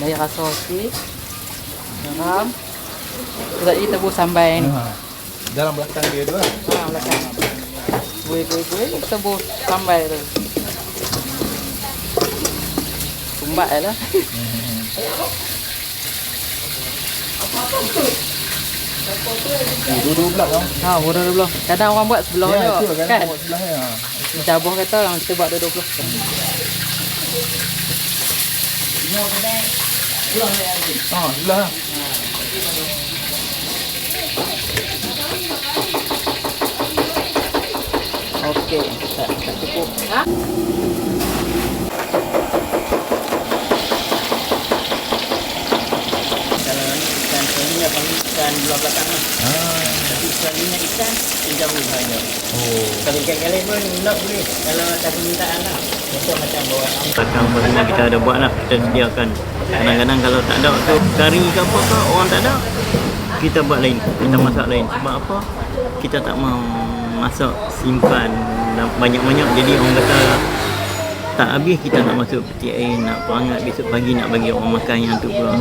Dari rasa sikit. Garam. Sudah ini tebus sambal ni. Dalam belakang dia tu lah. Ha, belakang. Gue gue gue tebus sambal tu. Tumbat lah. Eh, dua-dua belah tau. Ha, bodoh dulu. Kadang orang buat sebelah Ya, je. tu lah kan. Kan? Buat sebelah ya. Cabuh kata orang kita buat sebelah lah. Okey, tak, tak cukup. Ha? Kalau ni ikan selinya panggil ikan belah belakang lah. Ha. Selinya ikan, ikan jauh sahaja. Oh. Kalau ikan kali pun nak boleh. Kalau ada permintaan lah. Contoh macam bawa Belakang pun kita ada buat lah. Kita sediakan. Kadang-kadang kalau tak ada tu kari ke apa ke orang tak ada. Kita buat lain. Kita masak lain. Sebab apa? Kita tak mau masak simpan banyak-banyak. Jadi orang kata tak habis kita nak masuk peti air nak perangat besok pagi nak bagi orang makan yang tu pula